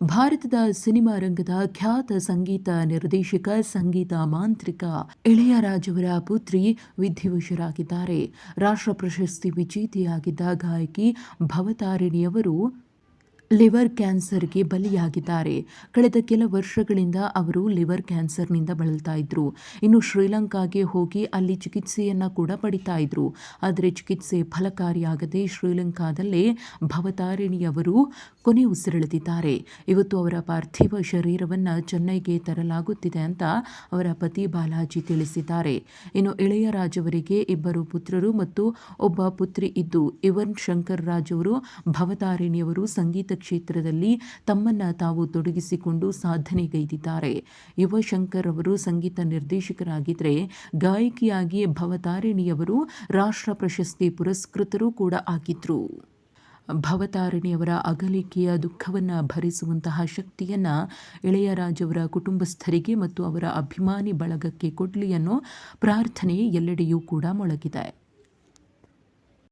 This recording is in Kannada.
ಭಾರತದ ಸಿನಿಮಾ ರಂಗದ ಖ್ಯಾತ ಸಂಗೀತ ನಿರ್ದೇಶಕ, ಸಂಗೀತ ಮಾಂತ್ರಿಕ ಇಳೆಯರಾಜವರ ಪುತ್ರಿ ವಿಧಿವಶರಾಗಿದ್ದಾರೆ ರಾಷ್ಟ್ರ ಪ್ರಶಸ್ತಿ ವಿಜೇತೆಯಾಗಿದ್ದ ಗಾಯಕಿ ಭವತಾರಿಣಿಯವರು ಲಿವರ್ ಕ್ಯಾನ್ಸರ್ಗೆ ಬಲಿಯಾಗಿದ್ದಾರೆ. ಕಳೆದ ಕೆಲ ವರ್ಷಗಳಿಂದ ಅವರು ಲಿವರ್ ಕ್ಯಾನ್ಸರ್ನಿಂದ ಬಳಲ್ತಾ ಇದ್ರು. ಇನ್ನು ಶ್ರೀಲಂಕಾಗೆ ಹೋಗಿ ಅಲ್ಲಿ ಚಿಕಿತ್ಸೆಯನ್ನ ಕೂಡ ಪಡಿತಾ ಇದ್ರು. ಆದರೆ ಚಿಕಿತ್ಸೆ ಫಲಕಾರಿಯಾಗದೆ ಶ್ರೀಲಂಕಾದಲ್ಲೇ ಭವತಾರಿಣಿಯವರು ಕೊನೆ ಉಸಿರೆಳೆದಿದ್ದಾರೆ. ಇವತ್ತು ಅವರ ಪಾರ್ಥಿವ ಶರೀರವನ್ನು ಚೆನ್ನೈಗೆ ತರಲಾಗುತ್ತಿದೆ ಅಂತ ಅವರ ಪತಿ ಬಾಲಾಜಿ ತಿಳಿಸಿದ್ದಾರೆ. ಇನ್ನು ಇಳೆಯ ರಾಜವರಿಗೆ ಇಬ್ಬರು ಪುತ್ರರು ಮತ್ತು ಒಬ್ಬ ಪುತ್ರಿ ಇದ್ದು ಯುವನ್ ಶಂಕರ್ ರಾಜ್ ಅವರು ಭವತಾರಿಣಿಯವರು ಸಂಗೀತ ಕ್ಷೇತ್ರದಲ್ಲಿ ತಮ್ಮನ್ನ ತಾವು ತೊಡಗಿಸಿಕೊಂಡು ಸಾಧನೆಗೈದಿದ್ದಾರೆ ಯುವಶಂಕರ್ ಅವರು ಸಂಗೀತ ನಿರ್ದೇಶಕರಾಗಿದ್ದರೆ ಗಾಯಕಿಯಾಗಿ ಭವತಾರಿಣಿಯವರು ರಾಷ್ಟ್ರ ಪ್ರಶಸ್ತಿ ಪುರಸ್ಕೃತರೂ ಕೂಡ ಆಗಿದ್ರು. ಭವತಾರಿಣಿಯವರ ಅಗಲಿಕೆಯ ದುಃಖವನ್ನು ಭರಿಸುವಂತಹ ಶಕ್ತಿಯನ್ನು ಇಳೆಯರಾಜವರ ಕುಟುಂಬಸ್ಥರಿಗೆ ಮತ್ತು ಅವರ ಅಭಿಮಾನಿ ಬಳಗಕ್ಕೆ ಕೊಡಲಿ ಅನ್ನೋ ಪ್ರಾರ್ಥನೆ ಎಲ್ಲೆಡೆಯೂ ಕೂಡ ಮೊಳಗಿದೆ.